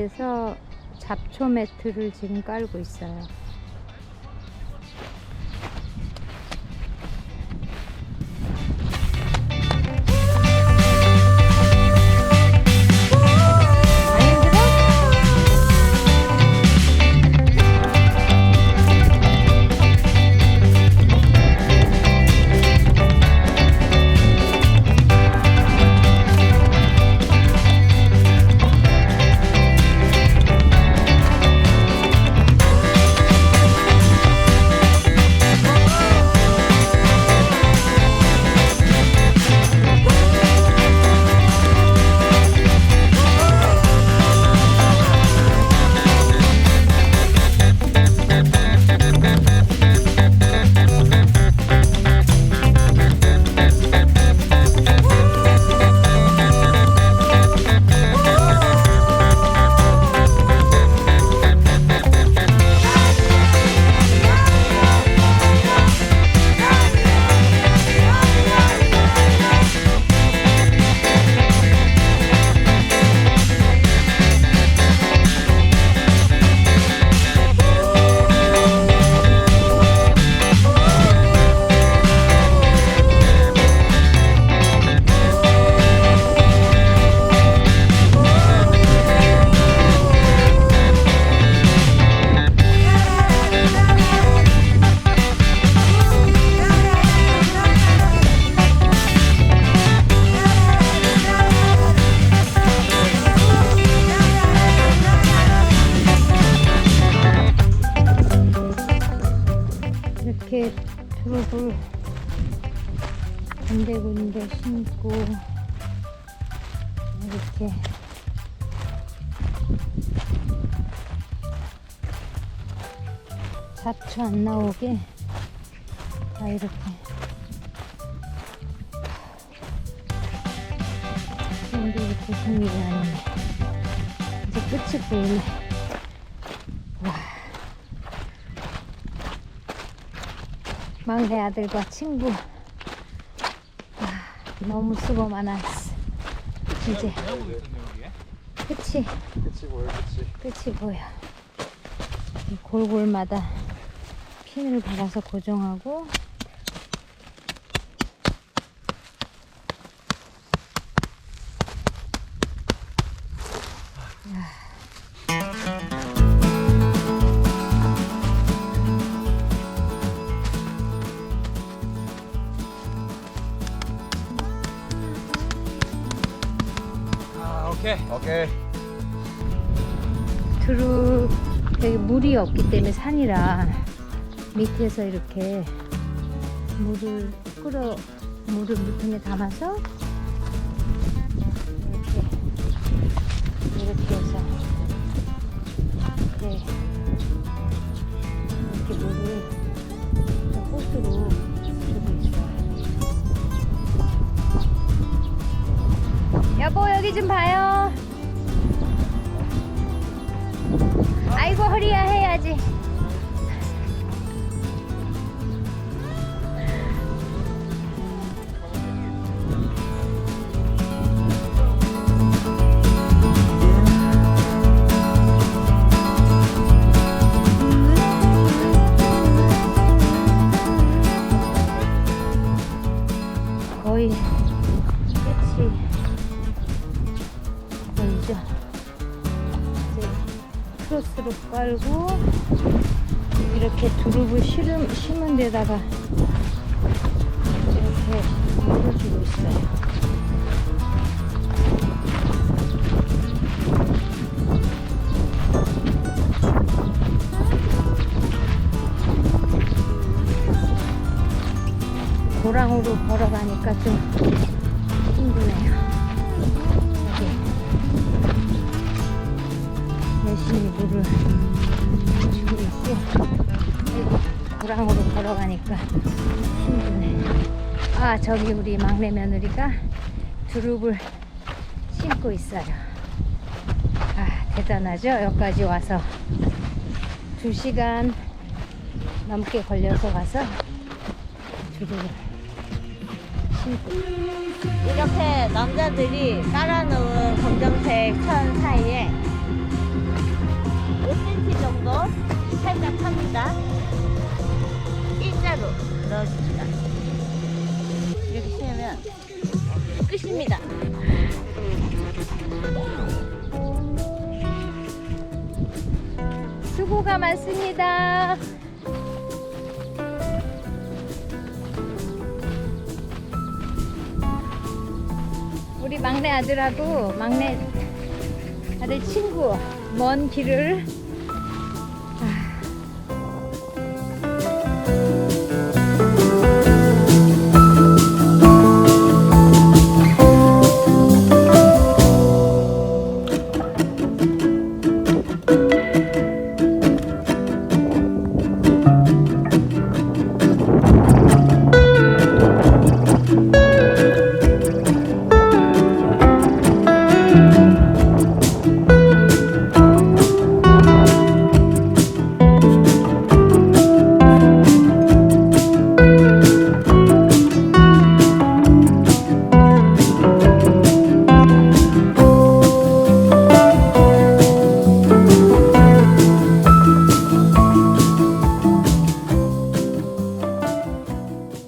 잡초 잡초 매트를 지금 깔고 있어요. 트럭을 군데군데 심고 이렇게. 잡초 안 나오게 다 이렇게. 근데 이렇게 생일이 아니네. 이제 끝이 보이네 막내 아들과 친구. 아, 너무 수고 많았어. 이제 끝이 뭐야 그치 끝이 보여 이 골골마다 핀을 박아서 고정하고 오케이. 오케이. 두루 여기 물이 없기 때문에 산이라 밑에서 이렇게 물을 끌어 물을 물통에 담아서 이렇게 이렇게 해서 이렇게 거의 끝이 보이죠? 이제 크로스로 깔고 이렇게 두릅을 심은, 심은 데다가 이렇게 물을 주고 있어요. 고랑으로 걸어가니까 좀 힘드네요. 여기 열심히 물을 주고 있고 고랑으로 걸어가니까 힘드네. 아 저기 우리 막내 며느리가 두릅을 심고 있어요. 아 대단하죠? 여기까지 와서 두 시간 넘게 걸려서 와서 두릅을 이렇게 남자들이 깔아놓은 검정색 천 사이에 정도 살짝 팝니다. 일자로 넣어줍니다. 이렇게 세면 끝입니다. 수고가 많습니다. 막내 아들하고 막내 아들 친구 먼 길을